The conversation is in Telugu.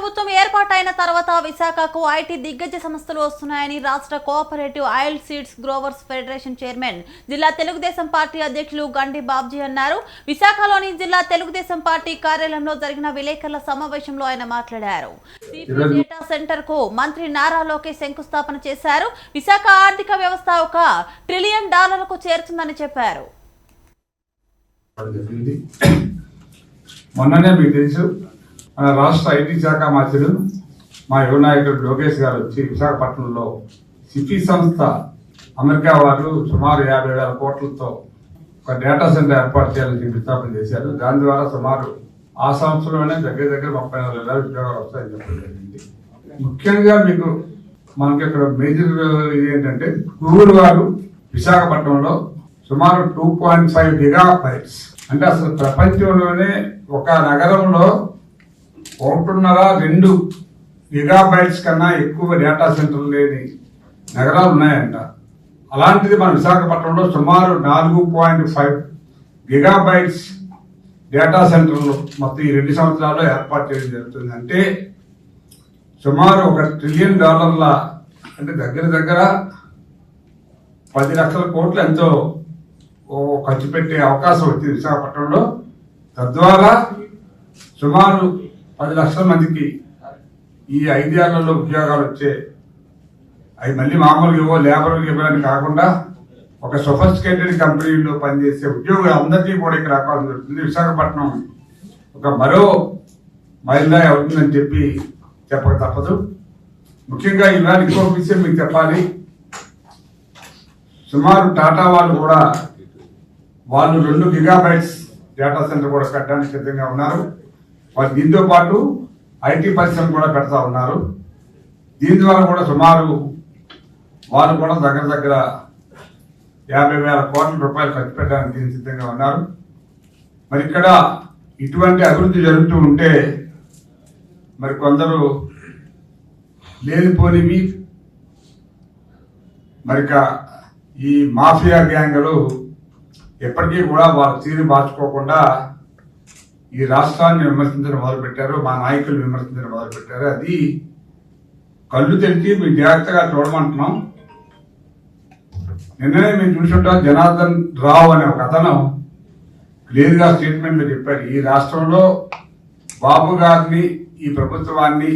ప్రభుత్వం ఏర్పాటైన తర్వాత విశాఖకు ఐటీ దిగ్గజ సంస్థలు వస్తున్నాయని రాష్ట్ర cooperative oil seeds growers federation chairman జిల్లా తెలుగుదేశం పార్టీ అధ్యక్షులు గండి బాబ్జీ అన్నారు. విశాఖలోని జిల్లా తెలుగుదేశం పార్టీ కార్యాలయంలో జరిగిన విలేకరుల సమావేశంలో ఆయన మాట్లాడారు. డేటా సెంటర్కు మంత్రి నారా లోకేష్ శంకుస్థాపన చేశారు. విశాఖ ఆర్థిక వ్యవస్థ ఒక ట్రిలియన్ డాలర్లకు చేరుతుందని చెప్పారు. మొన్ననే మీకు తెలుసు మన రాష్ట్ర ఐటీ శాఖ మంత్రులు మా యువ నాయకుడు లోకేష్ గారు వచ్చి విశాఖపట్నంలో సిటీ సంస్థ అమెరికా వారు సుమారు యాభై వేల కోట్లతో ఒక డేటా సెంటర్ ఏర్పాటు చేయాలని విజ్ఞాపన చేశారు. దాని ద్వారా సుమారు ఆ సంవత్సరంలోనే దగ్గర దగ్గర ముప్పై నాలుగు వేల ఉద్యోగాలు వస్తాయని చెప్పడం జరిగింది. ముఖ్యంగా మీకు మనకి ఇక్కడ మేజర్ ఏంటంటే గూగుల్ వారు విశాఖపట్నంలో సుమారు two point five gigabytes అంటే అసలు ప్రపంచంలోనే ఒక నగరంలో ఒకటిన్నర రెండు గిగాబైట్స్ కన్నా ఎక్కువ డేటా సెంటర్లు లేని నగరాలు ఉన్నాయంట. అలాంటిది మన విశాఖపట్నంలో సుమారు నాలుగు పాయింట్ ఫైవ్ గిగాబైట్స్ డేటా సెంటర్లు మొత్తం ఈ రెండు సంవత్సరాల్లో ఏర్పాటు చేయడం జరుగుతుంది. అంటే సుమారు ఒక ట్రిలియన్ డాలర్ల అంటే దగ్గర దగ్గర పది లక్షల కోట్లు ఎంతో ఖర్చు పెట్టే అవకాశం వచ్చింది విశాఖపట్నంలో. తద్వారా సుమారు పది లక్షల మందికి ఈ ఐదేళ్ళలో ఉద్యోగాలు వచ్చే అవి మళ్ళీ మామూలుగా ఇవ్వ లేబర్లకు ఇవ్వడానికి కాకుండా ఒక సొఫిస్టికేటెడ్ కంపెనీలో పనిచేసే ఉద్యోగులు అందరికీ కూడా ఇక్కడ రావడం జరుగుతుంది. విశాఖపట్నం ఒక మరో మైల్దాయి అవుతుందని చెప్పి చెప్పక తప్పదు. ముఖ్యంగా ఇవాళ ఇంకో విషయం మీకు చెప్పాలి. సుమారు టాటా వాళ్ళు కూడా వాళ్ళు రెండు గిగాబైట్స్ డేటా సెంటర్ కూడా కట్టడానికి సిద్ధంగా ఉన్నారు. వాళ్ళు దీంతో పాటు ఐటీ పరిశ్రమ కూడా పెడతా ఉన్నారు. దీని ద్వారా కూడా సుమారు వారు కూడా దగ్గర దగ్గర యాభై వేల కోట్ల రూపాయలు ఖర్చు పెట్టడానికి దీని సిద్ధంగా ఉన్నారు. మరి ఇక్కడ ఇటువంటి అభివృద్ధి జరుగుతూ ఉంటే మరి కొందరు లేనిపోనివి. మరి ఈ మాఫియా గ్యాంగులు ఎప్పటికీ కూడా వాళ్ళ తీరు మార్చుకోకుండా ఈ రాష్ట్రాన్ని విమర్శించడం మొదలుపెట్టారు మా నాయకులు విమర్శించడం మొదలుపెట్టారు అది కళ్ళు తెరిచి మీ జాగ్రత్తగా చూడమంటున్నాం. నిన్ననే మేము చూసుంటాం జనార్దన్ రావు అనే ఒక అతను క్లియర్గా స్టేట్మెంట్లో చెప్పారు ఈ రాష్ట్రంలో బాబు గారిని ఈ ప్రభుత్వాన్ని